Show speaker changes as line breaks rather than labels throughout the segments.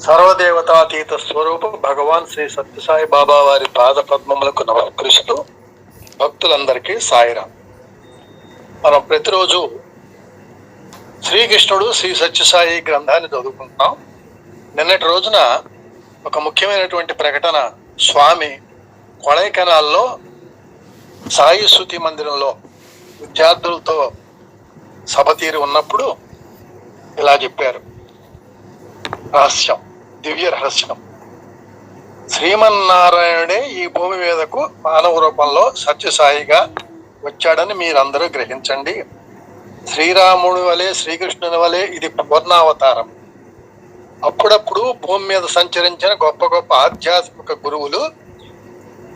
సర్వదేవతాతీత స్వరూప భగవాన్ శ్రీ సత్యసాయి బాబా వారి పాద పద్మములకు నమస్కరిస్తూ భక్తులందరికీ సాయిరాం. మనం ప్రతిరోజు శ్రీకృష్ణుడు శ్రీ సత్యసాయి గ్రంథాన్ని చదువుకుంటున్నాం. నిన్నటి రోజున ఒక ముఖ్యమైనటువంటి ప్రకటన స్వామి కొడైకెనాల్లో సాయి శృతి మందిరంలో విద్యార్థులతో సభ తీరి ఉన్నప్పుడు ఇలా చెప్పారు. రహస్యం. దివ్య రహస్యం. శ్రీమన్నారాయణుడే ఈ భూమి మీదకు మానవ రూపంలో సత్యసాయిగా వచ్చాడని మీరందరూ గ్రహించండి. శ్రీరాముడి వలె శ్రీకృష్ణుని వలె ఇది పూర్ణావతారం. అప్పుడప్పుడు భూమి మీద సంచరించిన గొప్ప గొప్ప ఆధ్యాత్మిక గురువులు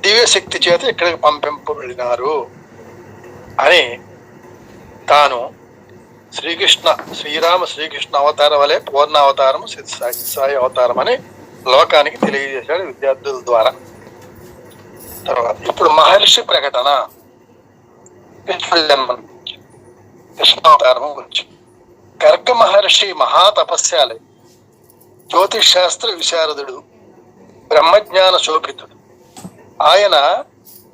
దివ్య శక్తి చేత ఇక్కడికి పంపింపబడినారు. అని తాను శ్రీకృష్ణ శ్రీరామ శ్రీకృష్ణ అవతారం వలె పూర్ణ అవతారం సాయి అవతారం అని లోకానికి తెలియజేశాడు విద్యార్థుల ద్వారా. తర్వాత ఇప్పుడు మహర్షి ప్రకటన కృష్ణుడి జన్మం కృష్ణావతారం గురించి. గర్గ మహర్షి మహాతపస్యాలి. జ్యోతిష్ శాస్త్ర విశారదుడు బ్రహ్మజ్ఞాన శోభితుడు. ఆయన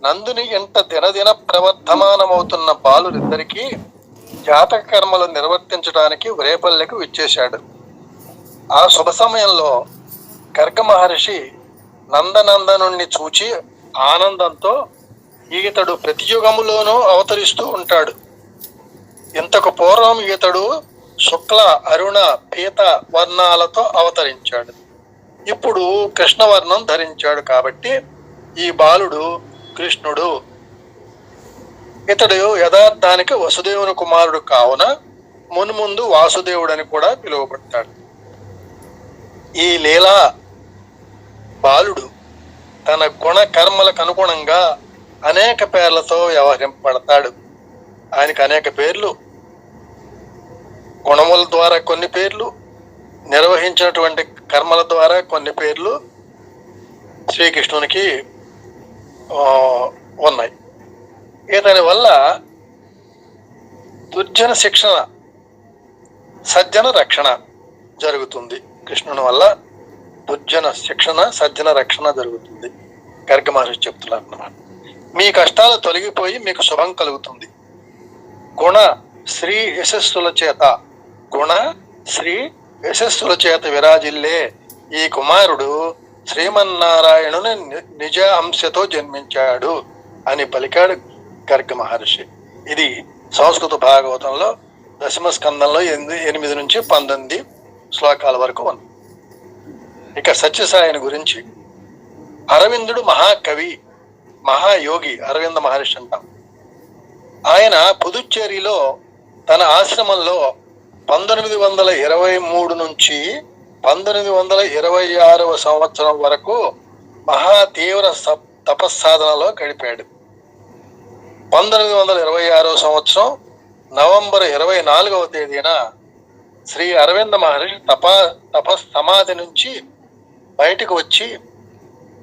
నందుని ఎంట దినదిన ప్రవర్ధమానమవుతున్న బాలురిద్దరికీ జాతక కర్మలు నిర్వర్తించడానికి రేపల్లెకు విచ్చేశాడు. ఆ శుభ సమయంలో గర్గ మహర్షి నందనందనుణ్ణి చూచి ఆనందంతో ఈతడు ప్రతియుగములోనూ అవతరిస్తూ ఉంటాడు. ఇంతకు పూర్వం ఈతడు శుక్ల అరుణ పీత వర్ణాలతో అవతరించాడు. ఇప్పుడు కృష్ణవర్ణం ధరించాడు కాబట్టి ఈ బాలుడు కృష్ణుడు ఇతడు యథార్థానికి వసుదేవుని కుమారుడు కావున మున్ముందు వాసుదేవుడని కూడా పిలువబడతాడు ఈ లీలా బాలుడు తన గుణ కర్మలకు అనుగుణంగా అనేక పేర్లతో వ్యవహరింపబడతాడు. ఆయనకు అనేక పేర్లు. గుణముల ద్వారా కొన్ని పేర్లు. నిర్వహించినటువంటి కర్మల ద్వారా కొన్ని పేర్లు శ్రీకృష్ణునికి ఉన్నాయి. ఇతని వల్ల దుర్జన శిక్షణ సజ్జన రక్షణ జరుగుతుంది. కృష్ణుని వల్ల దుర్జన శిక్షణ సజ్జన రక్షణ జరుగుతుంది. గర్గ మహర్షి చెప్తున్నారు అన్నమాట. మీ కష్టాలు తొలగిపోయి మీకు శుభం కలుగుతుంది. గుణ శ్రీ యశస్సుల చేత గుణ శ్రీ యశస్సుల చేత విరాజిల్లే ఈ కుమారుడు శ్రీమన్నారాయణుని నిజ అంశతో జన్మించాడు అని పలికాడు గర్గ మహర్షి ఇది సంస్కృత భాగవతంలో దశమ స్కందంలో ఎనిమిది ఎనిమిది నుంచి పంతొమ్మిది శ్లోకాల వరకు ఉంది. ఇక సత్యసాయిని గురించి. అరవిందుడు మహాకవి మహాయోగి అరవింద మహర్షి అంటాం. ఆయన పుదుచ్చేరిలో తన ఆశ్రమంలో పంతొమ్మిది వందల ఇరవై మూడు నుంచి పంతొమ్మిది వందల ఇరవై ఆరవ సంవత్సరం వరకు మహా తీవ్ర తపస్సాధనలో గడిపాడు. పంతొమ్మిది వందల ఇరవై ఆరో సంవత్సరం నవంబర్ ఇరవై నాలుగవ తేదీన శ్రీ అరవింద మహర్షి తప తపస్ సమాధి నుంచి బయటకు వచ్చి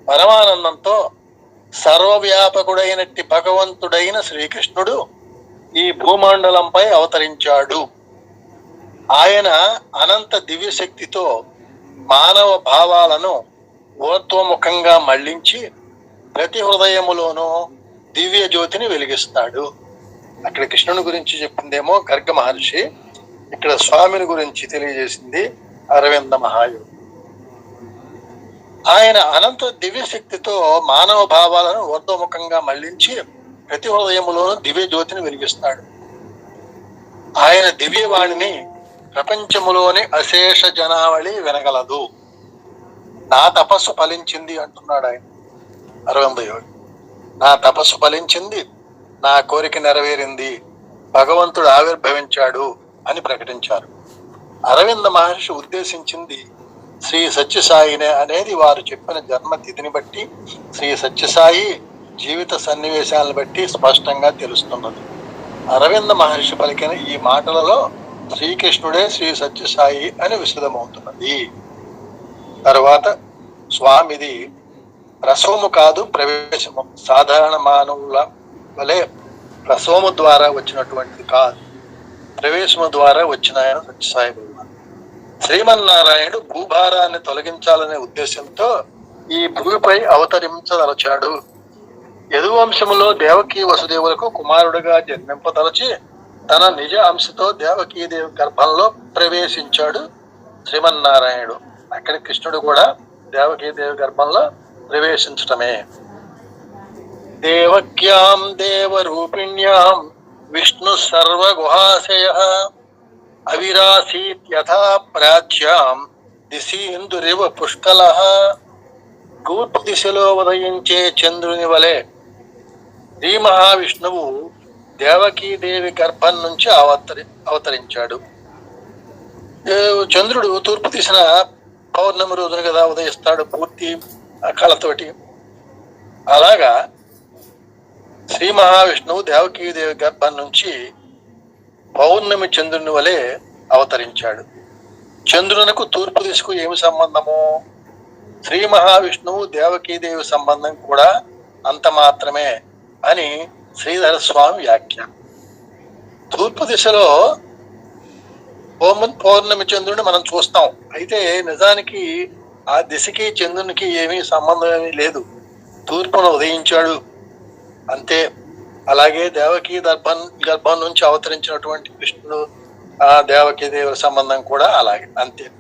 పరమానందంతో సర్వవ్యాపకుడైనట్టి భగవంతుడైన శ్రీకృష్ణుడు ఈ భూమండలంపై అవతరించాడు. ఆయన అనంత దివ్యశక్తితో మానవ భావాలను ఊర్ధ్వముఖంగా మళ్ళించి ప్రతి హృదయములోనూ దివ్య జ్యోతిని వెలిగిస్తాడు. అక్కడ కృష్ణుని గురించి చెప్పిందేమో గర్గ మహర్షి. ఇక్కడ స్వామిని గురించి తెలియజేసింది అరవింద మహాయోగి. ఆయన అనంత దివ్య శక్తితో మానవ భావాలను ఊర్ధముఖంగా మళ్ళించి ప్రతి హృదయములోనూ దివ్య జ్యోతిని వెలిగిస్తాడు. ఆయన దివ్యవాణిని ప్రపంచములోని అశేష జనావళి వినగలదు. నా తపస్సు ఫలించింది అంటున్నాడు ఆయన అరవింద యోగి. నా తపస్సు ఫలించింది. నా కోరిక నెరవేరింది. భగవంతుడు ఆవిర్భవించాడు అని ప్రకటించారు. అరవింద మహర్షి ఉద్దేశించింది శ్రీ సత్యసాయినే అనేది వారు చెప్పిన జన్మతిథిని బట్టి శ్రీ సత్యసాయి జీవిత సన్నివేశాలను బట్టి స్పష్టంగా తెలుస్తున్నది. అరవింద మహర్షి పలికిన ఈ మాటలలో శ్రీకృష్ణుడే శ్రీ సత్యసాయి అని విశదమవుతున్నది. తర్వాత స్వామిది రసోము కాదు ప్రవేశము. సాధారణ మానవుల వలె రసోము ద్వారా వచ్చినటువంటిది కాదు. ప్రవేశము ద్వారా వచ్చిన ఆయన సత్యసాయి భగవాన్ శ్రీమన్నారాయణుడు భూభారాన్ని తొలగించాలనే ఉద్దేశంతో ఈ భూమిపై అవతరించదలచాడు. యదువంశములో దేవకీ వసుదేవులకు కుమారుడిగా జన్మింపదలచి తన నిజ అంశతో దేవకీదేవి గర్భంలో ప్రవేశించాడు శ్రీమన్నారాయణుడు. అక్కడ కృష్ణుడు కూడా దేవకీదేవి గర్భంలో ప్రవేశించటమే. దేవక్యాం దేవరూపిణ్యాం విష్ణు సర్వగుహాశయ అవిరాసీత్యథా ప్రాచ్యాం దిశీందురివ పుష్కల. తూర్పు దిశలో ఉదయించే చంద్రుని వలె శ్రీ మహావిష్ణువు దేవకీదేవి గర్భం నుంచి అవతరి అవతరించాడు. చంద్రుడు తూర్పు దిశన పౌర్ణమి రోజున కదా ఉదయిస్తాడు పూర్తి కళతోటి అలాగా శ్రీ మహావిష్ణువు దేవకీదేవి గర్భం నుంచి పౌర్ణమి చంద్రుని వలె అవతరించాడు. చంద్రునకు తూర్పు దిశకు ఏమి సంబంధము? శ్రీ మహావిష్ణువు దేవకీదేవి సంబంధం కూడా అంత మాత్రమే అని శ్రీధర స్వామి వ్యాఖ్య. తూర్పు దిశలో పౌర్ణమి చంద్రుడిని మనం చూస్తాం. అయితే నిజానికి ఆ దిశకి చంద్రునికి ఏమీ సంబంధం ఏమీ లేదు. తూర్పున ఉదయించాడు. అంతే. అలాగే దేవకి గర్భం గర్భం నుంచి అవతరించినటువంటి కృష్ణుడు ఆ దేవకీ దేవుల సంబంధం కూడా అలాగే అంతే.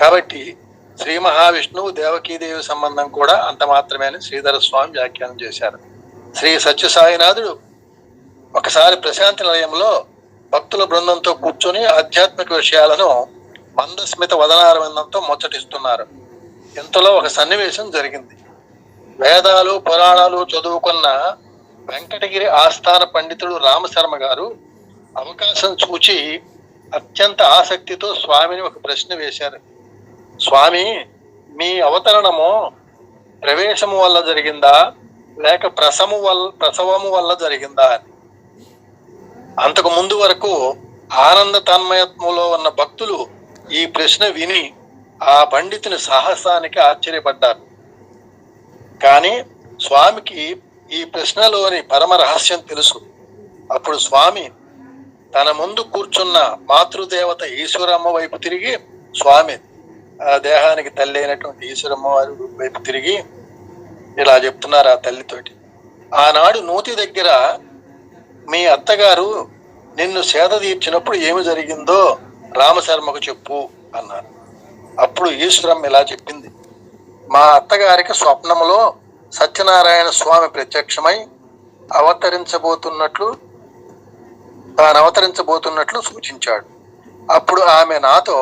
కాబట్టి శ్రీ మహావిష్ణువు దేవకీదేవి సంబంధం కూడా అంత మాత్రమే శ్రీధర స్వామి వ్యాఖ్యానం చేశారు. శ్రీ సత్యసాయినాథుడు ఒకసారి ప్రశాంతి నిలయంలో భక్తుల బృందంతో కూర్చొని ఆధ్యాత్మిక విషయాలను మందస్మిత వదనారవిందంతో ముచ్చటిస్తున్నారు. ఇంతలో ఒక సన్నివేశం జరిగింది. వేదాలు పురాణాలు చదువుకున్న వెంకటగిరి ఆస్థాన పండితుడు రామశర్మ గారు అవకాశం చూచి అత్యంత ఆసక్తితో స్వామిని ఒక ప్రశ్న వేశారు. స్వామి మీ అవతరణము ప్రవేశము వల్ల జరిగిందా? లేక ప్రసము వల్ల ప్రసవము వల్ల జరిగిందా? అని. అంతకు ముందు వరకు ఆనంద తన్మయత్వంలో ఉన్న భక్తులు ఈ ప్రశ్న విని ఆ పండితుని సాహసానికి ఆశ్చర్యపడ్డారు. కానీ స్వామికి ఈ ప్రశ్నలోని పరమ రహస్యం తెలుసు. అప్పుడు స్వామి తన ముందు కూర్చున్న మాతృదేవత ఈశ్వరమ్మ వైపు తిరిగి స్వామి ఆ దేహానికి తల్లి అయినటువంటి ఈశ్వరమ్మ వారి వైపు తిరిగి ఇలా చెప్తున్నారు ఆ తల్లితోటి. ఆనాడు నూతి దగ్గర మీ అత్తగారు నిన్ను సేద తీర్చినప్పుడు ఏమి జరిగిందో రామశర్మకు చెప్పు అన్నారు అప్పుడు ఈశ్వరమ్మ ఇలా చెప్పింది. మా అత్తగారికి స్వప్నములో సత్యనారాయణ స్వామి ప్రత్యక్షమై అవతరించబోతున్నట్లు తాను అవతరించబోతున్నట్లు సూచించాడు. అప్పుడు ఆమె నాతో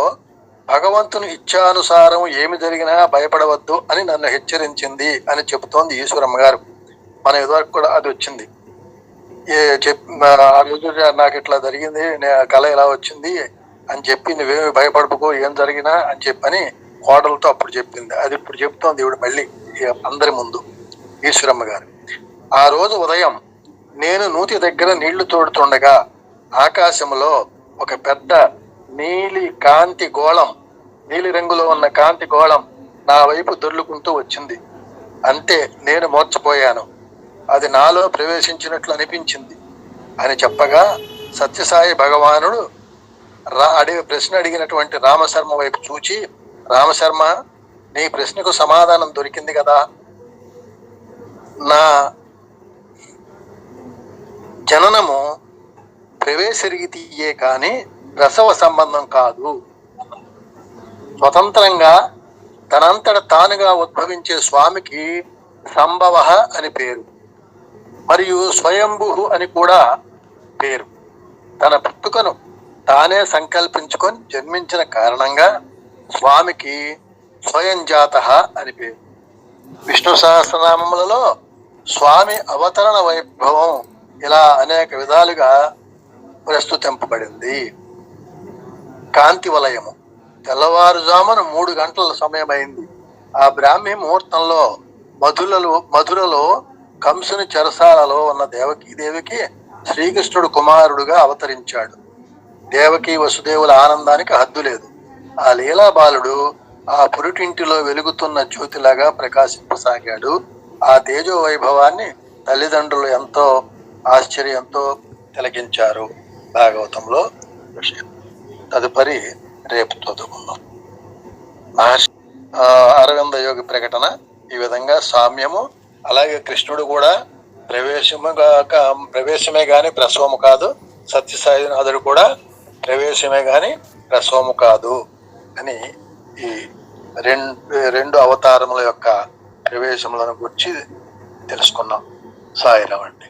భగవంతుని ఇచ్ఛానుసారం ఏమి జరిగినా భయపడవద్దు అని నన్ను హెచ్చరించింది అని చెబుతోంది ఈశ్వరమ్మ గారు. మన ఇదివరకు కూడా అది వచ్చింది. ఏ చెప్ ఆ రోజు నాకు ఇట్లా జరిగింది కళ ఇలా వచ్చింది అని చెప్పి నువ్వేమి భయపడకు ఏం జరిగినా అని చెప్పని కోడలతో అప్పుడు చెప్పింది. అది ఇప్పుడు చెప్తోంది దేవుడు మళ్ళీ అందరి ముందు. ఈశ్వరమ్మ గారు. ఆ రోజు ఉదయం నేను నూతి దగ్గర నీళ్ళు తోడుతుండగా ఆకాశంలో ఒక పెద్ద నీలి కాంతి గోళం నీలి రంగులో ఉన్న కాంతి గోళం నా వైపు దొర్లుకుంటూ వచ్చింది. అంతే నేను మోర్చపోయాను. అది నాలో ప్రవేశించినట్లు అనిపించింది. అని చెప్పగా సత్యసాయి భగవానుడు అడిగి ప్రశ్న అడిగినటువంటి రామశర్మ వైపు చూచి రామశర్మ నీ ప్రశ్నకు సమాధానం దొరికింది కదా. నా జననము ప్రవేశ రీతియే కానీ రసవ సంబంధం కాదు. స్వతంత్రంగా తనంతట తానుగా ఉద్భవించే స్వామికి సంభవ అని పేరు. మరియు స్వయంభు అని కూడా పేరు. తన పుట్టుకను తానే సంకల్పించుకొని జన్మించిన కారణంగా స్వామికి స్వయం జాత అని పేరు. విష్ణు సహస్రనామములలో స్వామి అవతరణ వైభవం ఇలా అనేక విధాలుగా ప్రస్తుతింపబడింది. కాంతి వలయము. తెల్లవారుజామున మూడు గంటల సమయమైంది. ఆ బ్రాహ్మీ ముహూర్తంలో మధురలో మధురలో కంసుని చెరసాలలో ఉన్న దేవకీదేవికి శ్రీకృష్ణుడు కుమారుడుగా అవతరించాడు. దేవకి వసుదేవుల ఆనందానికి హద్దు లేదు. ఆ లీలా బాలుడు ఆ పురిటింటిలో వెలుగుతున్న జ్యోతిలాగా ప్రకాశింపసాగాడు. ఆ తేజో వైభవాన్ని తల్లిదండ్రులు ఎంతో ఆశ్చర్యంతో తిలకించారు. భాగవతంలో విషయం తదుపరి రేపు చదువుకుందాం. మహర్షి ఆ, అరవింద యోగి ప్రకటన ఈ విధంగా సామ్యము అలాగే కృష్ణుడు కూడా ప్రవేశము ప్రవేశమే కానీ ప్రసవము కాదు సత్యసాయినాథుడు కూడా ప్రవేశమే కానీ ప్రసవము కాదు అని ఈ రెండు రెండు అవతారముల యొక్క ప్రవేశములను గురించి తెలుసుకున్నాం. సాయిరామండి.